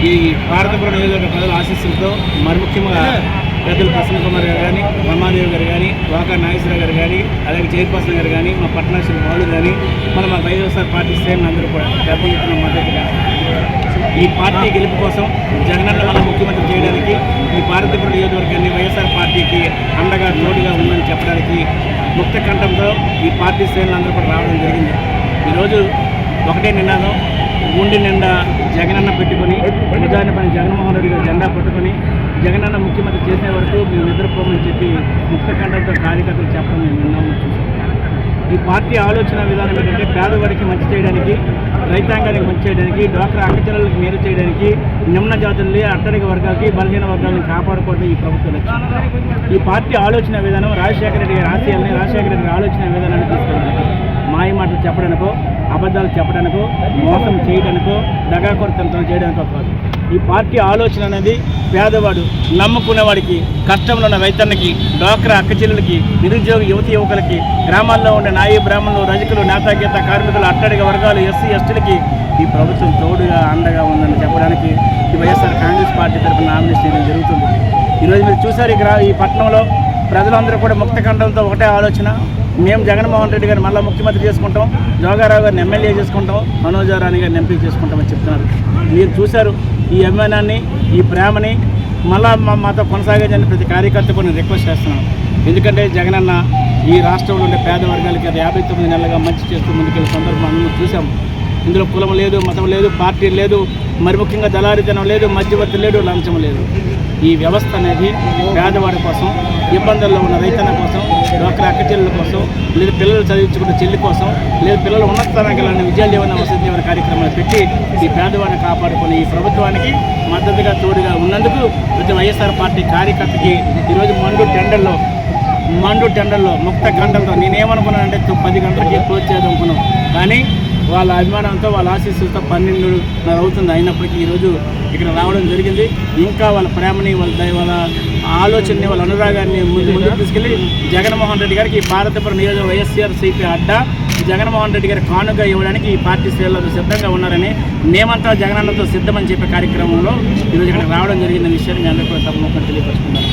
ఈ భారతపురం నియోజకవర్గ ప్రజల ఆశీస్సులతో మరి ముఖ్యంగా పెద్దలు ప్రసన్న కుమార్ గారు కానీ బ్రహ్మాదేవి గారు కానీ వాకా నాగేశ్వరరావు గారు కానీ అలాగే చైర్పర్సన్ గారు కానీ మా పట్టణాశ్రీ బాలు కానీ మన మా వైఎస్ఆర్ పార్టీ శ్రేణులు అందరూ కూడా పెద్ద ఎత్తున మద్దతుగా ఈ పార్టీ గెలుపు కోసం జగనన్న వల్ల ముఖ్యమంత్రి చేయడానికి ఈ భారతపురం నియోజకవర్గాన్ని వైఎస్ఆర్ పార్టీకి అండగా తోడుగా ఉందని చెప్పడానికి ముక్త కంఠంతో ఈ పార్టీ శ్రేణులు అందరూ కూడా రావడం జరిగింది. ఈరోజు ఒకటే నినాదం గుండె నిండా జగనన్న పెట్టుకొని నిజాన్ని పని జగన్మోహన్ రెడ్డి గారు జెండా పట్టుకొని జగనన్న ముఖ్యమంత్రి చేసే వరకు మేము నిద్రపోమని చెప్పి ముక్త కార్యకర్తలు చెప్పడం మేము విన్నాము ఈ పార్టీ ఆలోచన విధానం ఏంటంటే పేదవాడికి మంచి చేయడానికి రైతాంగానికి మంచి చేయడానికి డ్వాక్రా అక్కచెల్లెలకు మేలు చేయడానికి నిమ్న జాతుల్ని అట్టడిక వర్గాలకి బలహీన వర్గాలను కాపాడుకోవడం ఈ ప్రభుత్వ లక్ష్యం. ఈ పార్టీ ఆలోచన విధానం రాజశేఖర రెడ్డి గారి రాజశేఖర రెడ్డి ఆలోచన విధానాన్ని తీసుకెళ్ళడానికి మాయ మాటలు చెప్పడానికో అబద్ధాలు చెప్పడానికో మోసం చేయడానికో దగాకొరతంతో చేయడానికో కాదు. ఈ పార్టీ ఆలోచన అనేది పేదవాడు నమ్ముకునేవాడికి కష్టంలో ఉన్న రైతన్నకి డ్వాక్రా అక్కచెల్లెలకి నిరుద్యోగ యువతి యువకులకి గ్రామాల్లో ఉండే నాయి బ్రాహ్మణులు రజకులు నేతాగీత కార్మికులు అట్టడిగ వర్గాలు ఎస్సీ ఎస్టీలకి ఈ ప్రభుత్వం తోడుగా అండగా ఉందని చెప్పడానికి ఈ వైఎస్ఆర్ కాంగ్రెస్ పార్టీ తరఫున నామినేషన్ చేయడం జరుగుతుంది. ఈరోజు మీరు చూసారు ఈ గ్రా ఈ పట్టణంలో ప్రజలందరూ కూడా ముక్తఖండంతో ఒకటే ఆలోచన మేము జగన్మోహన్ రెడ్డి గారిని మళ్ళీ ముఖ్యమంత్రి చేసుకుంటాం జోగారావు గారిని ఎమ్మెల్యే చేసుకుంటాం మనోజారాణి గారిని ఎంపీ చేసుకుంటామని చెప్తున్నారు. మీరు చూశారు ఈ అభిమానాన్ని ఈ ప్రేమని మళ్ళా మా మాతో కొనసాగించని ప్రతి కార్యకర్తకు నేను రిక్వెస్ట్ చేస్తున్నాను. ఎందుకంటే జగనన్న ఈ రాష్ట్రంలో ఉండే పేద వర్గాలకి అది యాభై తొమ్మిది నెలలుగా మంచి చేస్తూ ముందుకెళ్ళే సందర్భం మనం చూసాం ఇందులో కులం లేదు మతం లేదు పార్టీ లేదు మరి ముఖ్యంగా దళారితనం లేదు మధ్యవర్తి లేడు లంచం లేదు. ఈ వ్యవస్థ అనేది పేదవాడి కోసం ఇబ్బందుల్లో ఉన్న రైతన్న కోసం డ్వాక్రా అక్కచెల్లెల కోసం లేదా పిల్లలు చదివించుకున్న చెల్లి కోసం లేదా పిల్లలు ఉన్నత స్థానానికి వెళ్ళిన విద్యా జీవన వసతి జీవన కార్యక్రమాలు పెట్టి ఈ పేదవాడిని కాపాడుకుని ఈ ప్రభుత్వానికి మద్దతుగా తోడుగా ఉన్నందుకు ప్రతి వైఎస్ఆర్ పార్టీ కార్యకర్తకి ఈరోజు మండు టెండర్లో మండు టెండర్లో ముక్త గంటలతో నేనేమనుకున్నానంటే పది గంటలకి క్లోజ్ చేద్దాం అనుకున్నాం. కానీ వాళ్ళ అభిమానంతో వాళ్ళ ఆశీస్సులతో పన్నెండున్నర అవుతుంది అయినప్పటికీ ఈరోజు ఇక్కడ రావడం జరిగింది. ఇంకా వాళ్ళ ప్రేమని వాళ్ళ వాళ్ళ ఆలోచనని వాళ్ళ అనురాగాన్ని ముందు ముందుకు తీసుకెళ్ళి జగన్మోహన్ రెడ్డి గారికి ఈ భారతపురం నియోజక వైఎస్ఆర్ సిపి అడ్డా జగన్మోహన్ రెడ్డి గారి కానుక ఇవ్వడానికి ఈ పార్టీ శ్రేణులు సిద్ధంగా ఉన్నారని మేమంతా జగనన్నతో సిద్ధమని చెప్పే కార్యక్రమంలో ఈరోజు ఇక్కడ రావడం జరిగిన విషయాన్ని మీ అందరికీ కూడా తప్పకుండా తెలియపరుస్తున్నాను